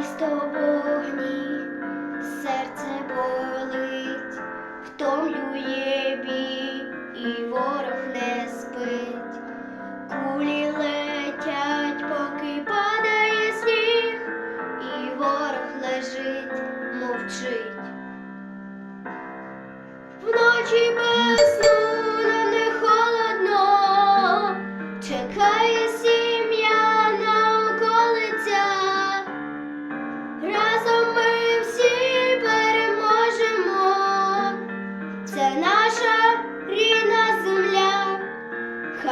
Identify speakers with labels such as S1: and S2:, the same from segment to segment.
S1: Місто вогні, серце болить, втомлює бій, і ворог не спить. Кулі летять, поки падає сніг, і ворог лежить, мовчить. Вночі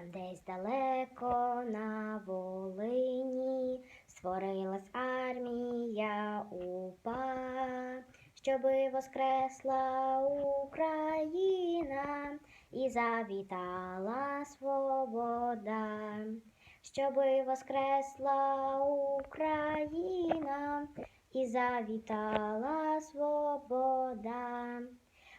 S2: Там десь далеко на Волині створилась армія УПА, щоби воскресла Україна і завітала свобода, щоби воскресла Україна і завітала свобода.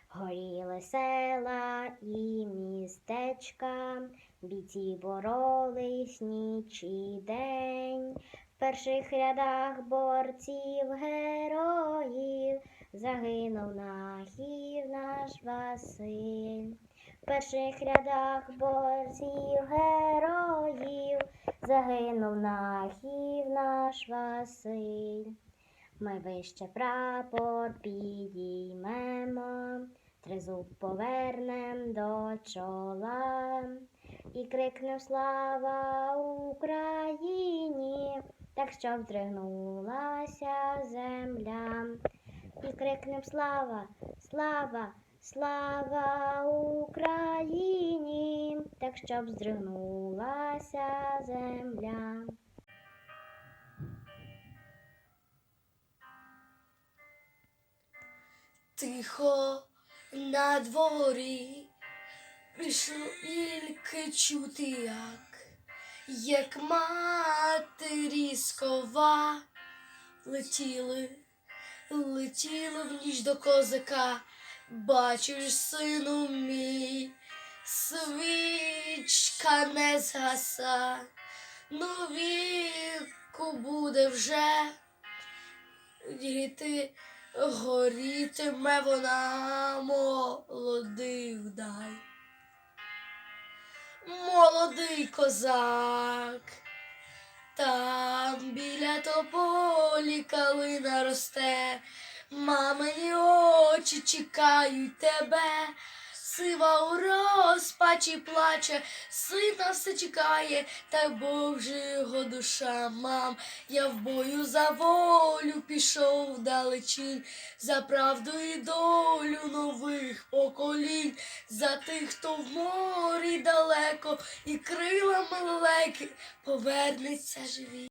S2: Горіли села і містечка, бійці боролись ніч і день. В перших рядах борців героїв загинув нахів наш Василь. В перших рядах борців героїв загинув нахів наш Василь. Ми вище прапор підіймемо, тризуб повернем до чола і крикнем слава Україні, так що вдригнулася земля. І крикнем слава, слава, слава Україні, так щоб здригнулася земля.
S3: Тихо на дворі, тільки чути, як, як матері скова летіли, летіли в ніч до козака. Бачиш, сину мій, свічка не згаса, ну віку буде вже діти. Горітиме вона молодий вдай. Молодий козак, там біля тополі калина росте, мамині очі чекають тебе. Сива у розпачі плаче, сина все чекає, та Бог же його душа, мам. Я в бою за волю пішов вдалечінь, за правду і долю нових поколінь, за тих, хто в морі далеко, і крилами лелеки повернеться живі.